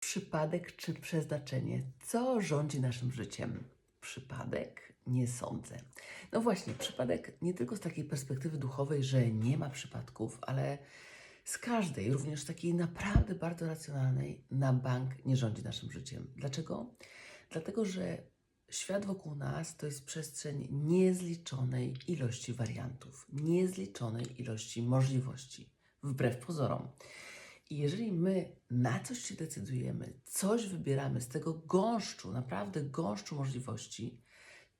Przypadek czy przeznaczenie? Co rządzi naszym życiem? Przypadek? Nie sądzę. No właśnie, przypadek nie tylko z takiej perspektywy duchowej, że nie ma przypadków, ale z każdej, również takiej naprawdę bardzo racjonalnej, na bank nie rządzi naszym życiem. Dlaczego? Dlatego, że świat wokół nas to jest przestrzeń niezliczonej ilości wariantów, niezliczonej ilości możliwości, wbrew pozorom. I jeżeli my na coś się decydujemy, coś wybieramy z tego gąszczu, naprawdę gąszczu możliwości,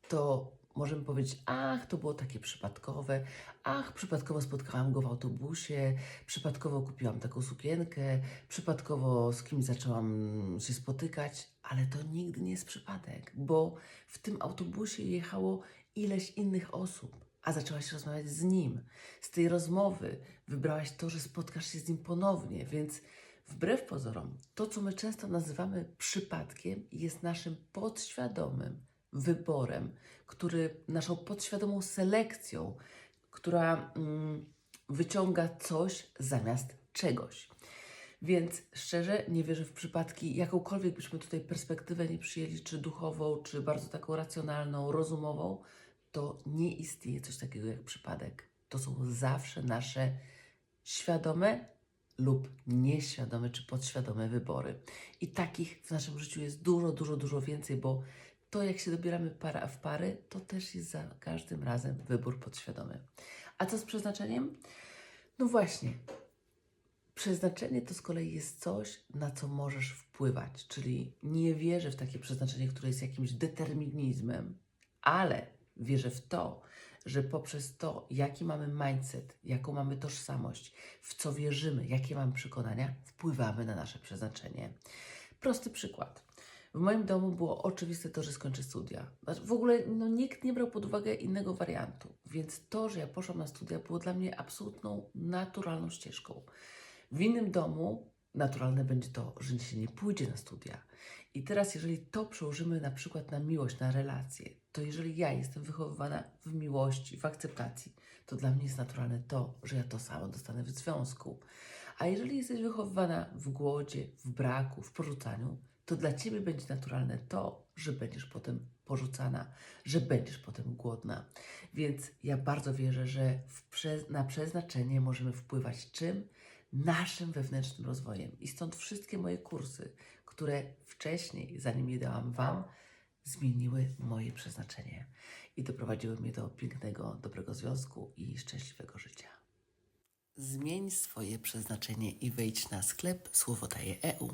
to możemy powiedzieć: Ach, to było takie przypadkowe, ach, przypadkowo spotkałam go w autobusie, przypadkowo kupiłam taką sukienkę, przypadkowo z kimś zaczęłam się spotykać, ale to nigdy nie jest przypadek, bo w tym autobusie jechało ileś innych osób, a zaczęłaś rozmawiać z nim. Z tej rozmowy wybrałaś to, że spotkasz się z nim ponownie, więc wbrew pozorom, to, co my często nazywamy przypadkiem, jest naszym podświadomym wyborem, który naszą podświadomą selekcją, która mm, wyciąga coś zamiast czegoś. Więc szczerze nie wierzę w przypadki, jakąkolwiek byśmy tutaj perspektywę nie przyjęli, czy duchową, czy bardzo taką racjonalną, rozumową, to nie istnieje coś takiego jak przypadek. To są zawsze nasze świadome lub nieświadome czy podświadome wybory. I takich w naszym życiu jest dużo, dużo, dużo więcej, bo to, jak się dobieramy para w pary, to też jest za każdym razem wybór podświadomy. A co z przeznaczeniem? No właśnie, Przeznaczenie to z kolei jest coś, na co możesz wpływać, czyli nie wierzę w takie przeznaczenie, które jest jakimś determinizmem, ale wierzę w to, że poprzez to, jaki mamy mindset, jaką mamy tożsamość, w co wierzymy, jakie mamy przekonania, wpływamy na nasze przeznaczenie. Prosty przykład. W moim domu było oczywiste to, że skończę studia. Znaczy, W ogóle no, nikt nie brał pod uwagę innego wariantu, więc to, że ja poszłam na studia, było dla mnie absolutną, naturalną ścieżką. W innym domu naturalne będzie to, że się nie pójdzie na studia. I teraz, jeżeli to przełożymy na przykład na miłość, na relacje, to jeżeli ja jestem wychowywana w miłości, w akceptacji, to dla mnie jest naturalne to, że ja to samo dostanę w związku. A jeżeli jesteś wychowywana w głodzie, w braku, w porzucaniu, to dla ciebie będzie naturalne to, że będziesz potem porzucana, że będziesz potem głodna. Więc ja bardzo wierzę, że na przeznaczenie możemy wpływać czym? Naszym wewnętrznym rozwojem. I stąd wszystkie moje kursy, które wcześniej, zanim je dałam Wam, zmieniły moje przeznaczenie i doprowadziły mnie do pięknego, dobrego związku i szczęśliwego życia. Zmień swoje przeznaczenie i wejdź na sklep Słowodaje EU.